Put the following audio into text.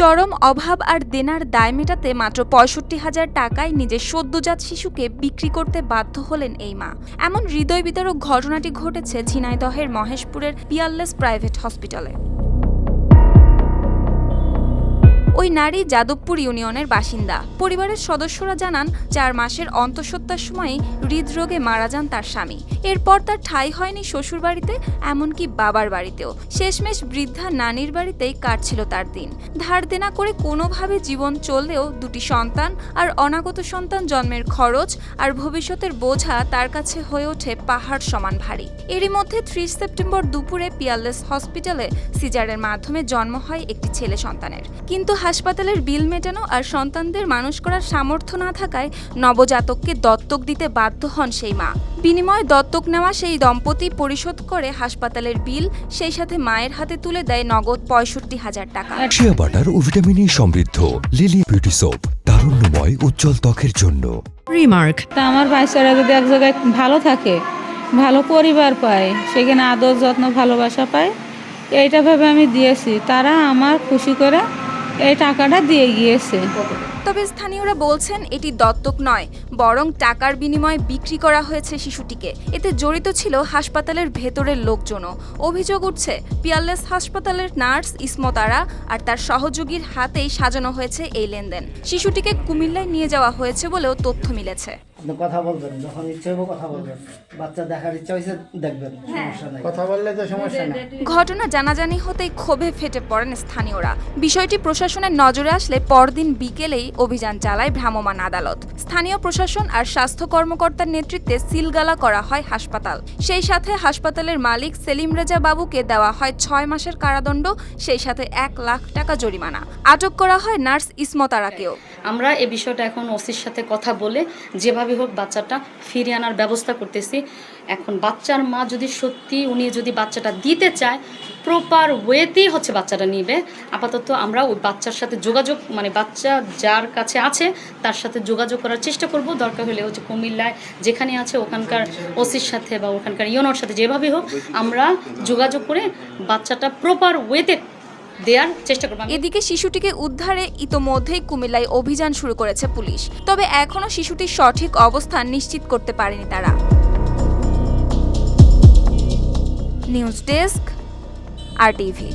চরম অভাব আর দেনার দায় মেটাতে মাত্র পঁয়ষট্টি হাজার টাকায় নিজের সদ্যজাত শিশুকে বিক্রি করতে বাধ্য হলেন এই মা। এমন হৃদয় বিতারক ঘটনাটি ঘটেছে ঝিনাইদহের মহেশপুরের পিয়ারলেস প্রাইভেট হসপিটালে। ওই নারী যাদবপুর ইউনিয়নের বাসিন্দা। পরিবারের সদস্যরা জানান, চার মাসের অন্তঃসত্ত্বার সময়ই হৃদরোগে মারা যান তার স্বামী। এরপর তার ঠাঁই হয়নি শ্বশুর বাড়িতে এমনকি বাবার বাড়িতেও। শেষমেশ বৃদ্ধা নানির বাড়িতেই কাটছিল তার দিন। ধার দেনা করে কোনোভাবে জীবন চললেও দুটি সন্তান আর অনাগত সন্তান জন্মের খরচ আর ভবিষ্যতের বোঝা তার কাছে হয়ে ওঠে পাহাড় সমান ভারী। এরই মধ্যে ত্রিশ সেপ্টেম্বর দুপুরে পিয়ারলেস হসপিটালে সিজারের মাধ্যমে জন্ম হয় একটি ছেলে সন্তানের। কিন্তু হাসপাতালের বিল মেটানো আর সন্তানদের মানুষ করার সামর্থ্য না থাকায় নবজাতককে দত্তক দিতে বাধ্য হন সেই মা। বিনিময়ে দত্তক নেওয়া সেই দম্পতি পরিশোধ করে হাসপাতালের বিল সেই সাথে মায়ের হাতে তুলে দেয় নগদ পঁয়ষট্টি হাজার টাকা। শিয়া বাটার ও ভিটামিনে সমৃদ্ধ লিলি বিউটি সোপ তারুণ্যময় উজ্জ্বল ত্বকের জন্য। Remark. তা আমার বাচ্চারা যদি এক জায়গায় ভালো থাকে ভালো পরিবার পায় সেখানে আদর যত্ন ভালোবাসা পায় এইটা ভেবে আমি দিয়েছি। তারা আমার খুশি করে এই টাকাটা দিয়ে গিয়েছে। তবে স্থানীয়রা বলছেন এটি দত্তক নয়, বরং টাকার বিনিময়ে বিক্রি করা হয়েছে শিশুটিকে। এতে জড়িত ছিল হাসপাতালের ভেতরের লোকজনও। অভিযোগ উঠছে, পিয়ারলেস হাসপাতালের নার্স ইসমতারা আর তার সহযোগীর হাতেই সাজানো হয়েছে এই লেনদেন। শিশুটিকে কুমিল্লায় নিয়ে যাওয়া হয়েছে বলেও তথ্য মিলেছে। আপনি কথা বলবেন যখন ইচ্ছে হইব কথা বলবেন। বাচ্চা দেখার ইচ্ছা হয়েছে দেখবেন সমস্যা নাই। কথা বললে তো সমস্যা না ঘটনা জানাজানি হতেই ক্ষোভে ফেটে পড়েন স্থানীয়রা। বিষয়টি প্রশাসনের নজরে আসলে পরদিন বিকেলেই অভিযান চালায় ভ্রাম্যমাণ আদালত। স্থানীয় প্রশাসন আর স্বাস্থ্য কর্মকর্তার নেতৃত্বে সিলগালা করা হয় হাসপাতাল। সেই সাথে হাসপাতালের মালিক সেলিম রেজা বাবুকে দেওয়া হয় ছয় মাসের কারাদণ্ড সেই সাথে এক লাখ টাকা জরিমানা। আটক করা হয় নার্স ইসমতারাকেও। আমরা এ বিষয়টা এখন ওসির সাথে কথা বলে যেভাবে হোক বাচ্চাটা ফিরিয়ে আনার ব্যবস্থা করতেছি। এখন বাচ্চার মা যদি সত্যি উনি যদি বাচ্চাটা দিতে চায় প্রপার ওয়েতেই হচ্ছে বাচ্চাটা নিবে। আপাতত আমরা ওই বাচ্চার সাথে যোগাযোগ মানে বাচ্চা যার কাছে আছে, তার সাথে যোগাযোগ করার চেষ্টা করব। দরকার হলে হচ্ছে কুমিল্লায় যেখানে আছে ওখানকার ওসির সাথে বা ওখানকার ইউনোর সাথে যেভাবে হোক, আমরা যোগাযোগ করে বাচ্চাটা প্রপার ওয়েতে দেওয়ার চেষ্টা করব এদিকে শিশুটিকে উদ্ধারে ইতোমধ্যেই কুমিল্লায় অভিযান শুরু করেছে পুলিশ। তবে এখনও শিশুটির সঠিক অবস্থান নিশ্চিত করতে পারেনি তারা। News desk, R TV.